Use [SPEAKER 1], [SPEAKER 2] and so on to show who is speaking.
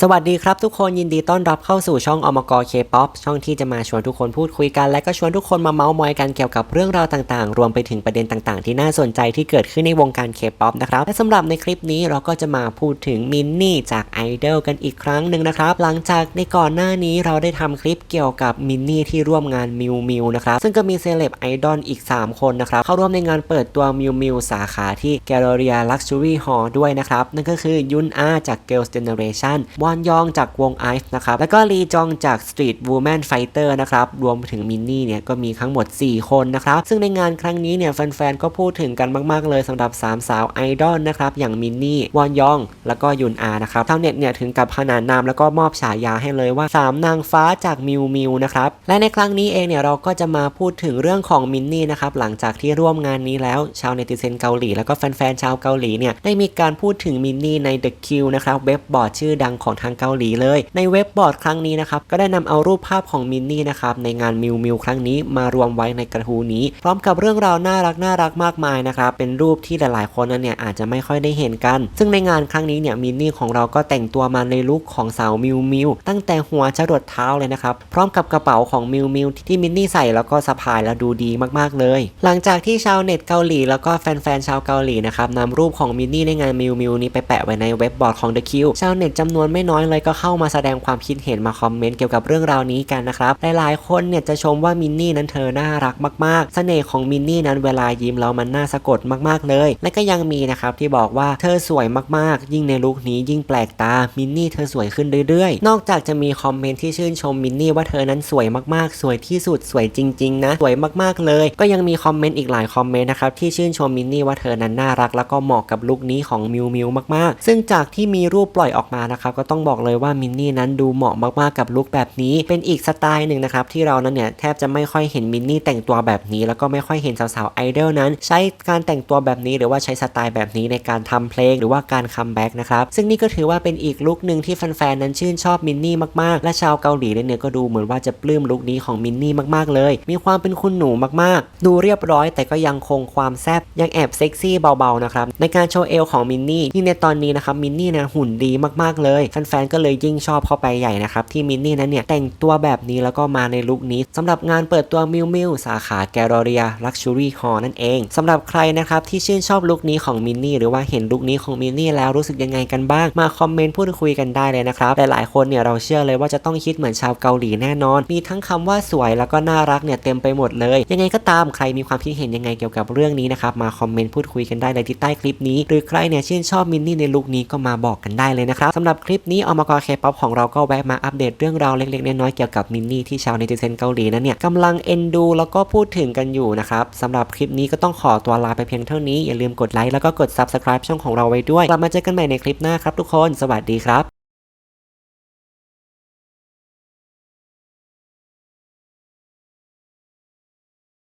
[SPEAKER 1] สวัสดีครับทุกคนยินดีต้อนรับเข้าสู่ช่องอมกเคป๊อปช่องที่จะมาชวนทุกคนพูดคุยกันและก็ชวนทุกคนมาเมาส์มอยกันเกี่ยวกับเรื่องราวต่างๆ รวมไปถึงประเด็นต่างๆ ที่น่าสนใจที่เกิดขึ้นในวงการเคป๊อปนะครับและสำหรับในคลิปนี้เราก็จะมาพูดถึงมินนี่จากไอดอลกันอีกครั้งหนึ่งนะครับหลังจากในก่อนหน้านี้เราได้ทำคลิปเกี่ยวกับมินนี่ที่ร่วมงานมิวมิวนะครับซึ่งก็มีเซเลบไอดอลอีก 3 คนนะครับเข้าร่วมในงานเปิดตัวมิวมิวสาขาที่แกลเลอรียลักชัวรี่ฮอลด้วยนะครับนั่นก็คือยุนอาจาก Girls Generation วอนยองจากวงไอซ์นะครับแล้วก็ลีจองจาก Street Woman Fighter นะครับรวมถึงมินนี่เนี่ยก็มีทั้งหมด 4 คนนะครับซึ่งในงานครั้งนี้เนี่ยแฟนๆก็พูดถึงกันมากๆเลยสำหรับ 3 สาวไอดอลนะครับอย่างมินนี่วอนยอง แล้วก็ยุนอานะครับชาวเน็ตเนี่ยถึงกับขนานนามแล้วก็มอบฉายาให้เลยว่า 3 นางฟ้าจากมิวมิวนะครับและในครั้งนี้เองเนี่ยเราก็จะมาพูดถึงเรื่องของมินนี่นะครับหลังจากที่ร่วมงานนี้แล้วชาวเนติเซนเกาหลี แล้วก็แฟนๆชาวเกาหลีเนี่ยได้มีการพูดถึงมินนี่ใน The Q นะครับเว็บบอร์ดชื่อดังของทางเกาหลีเลย ในเว็บบอร์ดครั้งนี้นะครับก็ได้นำเอารูปภาพของมินนี่นะครับในงานมิวมิวครั้งนี้มารวมไว้ในกระทู้นี้ พร้อมกับเรื่องราวน่ารักน่ารักมากมายนะครับเป็นรูปที่หลายๆคนนั้นเนี่ยอาจจะไม่ค่อยได้เห็นกัน ซึ่งในงานครั้งนี้เนี่ยมินนี่ของเราก็แต่งตัวมาในลุคของสาวมิวมิวตั้งแต่หัวจรดเท้าเลยนะครับพร้อมกับกระเป๋าของมิวมิวที่มินนี่ใส่แล้วก็สะพายแล้วดูดีมากๆเลย หลังจากที่ชาวเน็ตเกาหลี แล้วก็แฟนๆชาวเกาหลีนะครับนำรูปของมินนี่ในงานมิวมิวนี้ไปแปะไว้ในเว็บบอร์ดของ The Q ชาวเน็ตจำนวนไม่น้อยเลยก็เข้ามาแสดงความคิดเห็นมาคอมเมนต์เกี่ยวกับเรื่องราวนี้กันนะครับ หลายๆ คนเนี่ยจะชมว่ามินนี่นั้นเธอน่ารักมากๆ เสน่ห์ของมินนี่นั้นเวลายิ้มแล้วมันน่าสะกดมากๆเลย และก็ยังมีนะครับที่บอกว่าเธอสวยมากๆ ยิ่งในลุคนี้ยิ่งแปลกตา มินนี่เธอสวยขึ้นเรื่อยๆ นอกจากจะมีคอมเมนต์ที่ชื่นชมมินนี่ว่าเธอนั้นสวยมากๆ สวยที่สุดสวยจริง ๆ นะ สวยมากๆเลย ก็ยังมีคอมเมนต์อีกหลายคอมเมนต์นะครับที่ชื่นชมมินนี่ว่าเธอนั้นน่ารัก แล้วก็เหมาะกับลุคนี้ของมิวมิวมากๆ ซึ่งจากที่มีรูปปล่อยออกมานะครับก็ต้อง้องบอกเลยว่ามินนี่นั้นดูเหมาะมากๆกับลุคแบบนี้ เป็นอีกสไตล์หนึ่งนะครับที่เรานั้นเนี่ยแทบจะไม่ค่อยเห็นมินนี่แต่งตัวแบบนี้ แล้วก็ไม่ค่อยเห็นสาวๆไอดอลนั้น ใช้การแต่งตัวแบบนี้หรือว่าใช้สไตล์แบบนี้ในการทำเพลงหรือว่าการคัมแบ็กนะครับซึ่งนี่ก็ถือว่าเป็นอีกลุคหนึ่งที่แฟนๆนั้นชื่นชอบมินนี่มากๆ และชาวเกาหลีเนี่ยก็ดูเหมือนว่าจะปลื้มลุคนี้ของมินนี่มากๆเลย มีความเป็นคุณหนูมากๆ ดูเรียบร้อย แต่ก็ยังคงความแซบยังแอบเซ็กซี่เบาๆนะครับในการโชว์เอวของมินนี่ยิ่ในตอนนี้นะครับมินนี่นะหุ่นดีมากๆเลยแฟนๆก็เลยยิ่งชอบเข้าไปใหญ่นะครับที่มินนี่นั้นเนี่ยแต่งตัวแบบนี้แล้วก็มาในลุคนี้สำหรับงานเปิดตัวมิวมิวสาขาแกลเลอรียลักชัวรี่ฮอลนั่นเองสำหรับใครนะครับที่ชื่นชอบลุคนี้ของมินนี่หรือว่าเห็นลุคนี้ของมินนี่แล้วรู้สึกยังไงกันบ้าง มาคอมเมนต์พูดคุยกันได้เลยนะครับหลายๆคนเนี่ยเราเชื่อเลยว่าจะต้องคิดเหมือนชาวเกาหลีแน่นอน มีทั้งคำว่าสวยแล้วก็น่ารักเนี่ยเต็มไปหมดเลย ยังไงก็ตามใครมีความคิดเห็นยังไงเกี่ยวกับเรื่องนี้นะครับมาคอมเมนต์พูดคุยกันได้เลยที่ใต้คลิปนี้ หรือใครเนี่ยชื่นชอบมินนี่ในลุคนี้ก็มาบอกกันได้เลยนะครับสำหรับคลิปนี้ี้อมกเคป๊อปของเราก็แวะมาอัปเดตเรื่องราวเล็กๆน้อยๆเกี่ยวกับมินนี่ที่ชาวเนติเซนเกาหลีนั้นเนี่ยกำลังเอ็นดูแล้วก็พูดถึงกันอยู่นะครับสำหรับคลิปนี้ก็ต้องขอตัวลาไปเพียงเท่านี้อย่าลืมกดไลค์แล้วก็กด subscribe ช่องของเราไว้ด้วยกลับมาเจอกันใหม่ในคลิปหน้าครับทุกคน สวัสดีครับ